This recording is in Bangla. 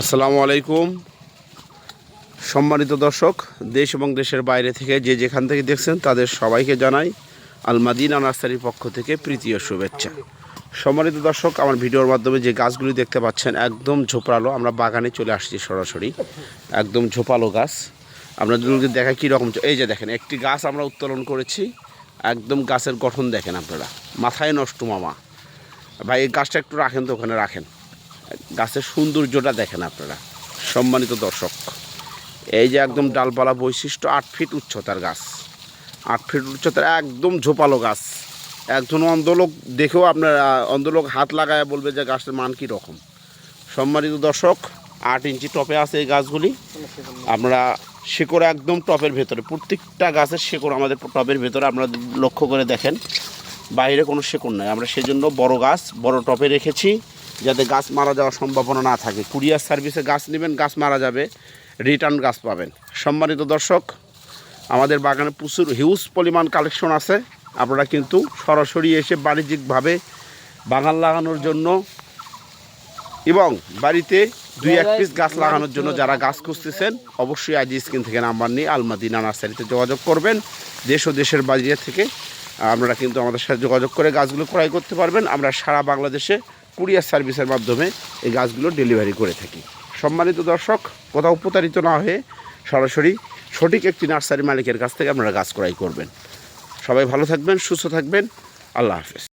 আসসালামু আলাইকুম। সম্মানিত দর্শক, দেশ এবং দেশের বাইরে থেকে যে যেখান থেকে দেখছেন তাদের সবাইকে জানাই আল মাদিনা নার্সারির পক্ষ থেকে প্রীতি ও শুভেচ্ছা। সম্মানিত দর্শক, আমার ভিডিওর মাধ্যমে যে গাছগুলি দেখতে পাচ্ছেন একদম ঝোপালো, আমরা বাগানে চলে আসছি সরাসরি। একদম ঝোপালো গাছ। আপনাদেরকে দেখা কীরকম এই যে দেখেন, একটি গাছ আমরা উত্তোলন করেছি। একদম গাছের গঠন দেখেন আপনারা। মাথায় নষ্ট মামা। ভাই, এই গাছটা একটু রাখেন তো ওখানে, রাখেন। গাছের সৌন্দর্যটা দেখেন আপনারা। সম্মানিত দর্শক, এই যে একদম ডালপালা বৈশিষ্ট্য, আট ফিট উচ্চতার গাছ। আট ফিট উচ্চতার একদম ঝোপালো গাছ। একজন অন্ধলোক দেখেও আপনার, অন্ধলোক হাত লাগায় বলবে যে গাছের মান কী রকম। সম্মানিত দর্শক, আট ইঞ্চি টপে আছে এই গাছগুলি। আমরা শেকড় একদম টপের ভেতরে, প্রত্যেকটা গাছের শেকড় আমাদের টপের ভেতরে আপনারা লক্ষ্য করে দেখেন। বাইরে কোনো শেকড় নাই, আমরা সেজন্য বড় গাছ, বড় টপে রেখেছি। যাতে গাছ মারা যাওয়ার সম্ভাবনা না থাকে। কুরিয়ার সার্ভিসে গাছ নেবেন, গাছ মারা যাবে, রিটার্ন গাছ পাবেন। সম্মানিত দর্শক, আমাদের বাগানে প্রচুর হিউজ পরিমাণ কালেকশন আছে। আপনারা কিন্তু সরাসরি এসে বাণিজ্যিকভাবে বাগান লাগানোর জন্য এবং বাড়িতে দুই এক পিস গাছ লাগানোর জন্য যারা গাছ খুঁজতেছেন, অবশ্যই আইজি স্ক্রিন থেকে নাম্বার নিয়ে আলমাদিনা নার্সারিতে যোগাযোগ করবেন। দেশ ও দেশের বাইরে থেকে আপনারা কিন্তু আমাদের সাথে যোগাযোগ করে গাছগুলো ক্রয় করতে পারবেন। আমরা সারা বাংলাদেশে কুরিয়ার সার্ভিসের মাধ্যমে এই গাছগুলো ডেলিভারি করে থাকি। সম্মানিত দর্শক, কোথাও প্রতারিত না হয়ে সরাসরি সঠিক একটি নার্সারি মালিকের কাছ থেকে আপনারা গাছ ক্রয় করবেন। সবাই ভালো থাকবেন, সুস্থ থাকবেন। আল্লাহ হাফেজ।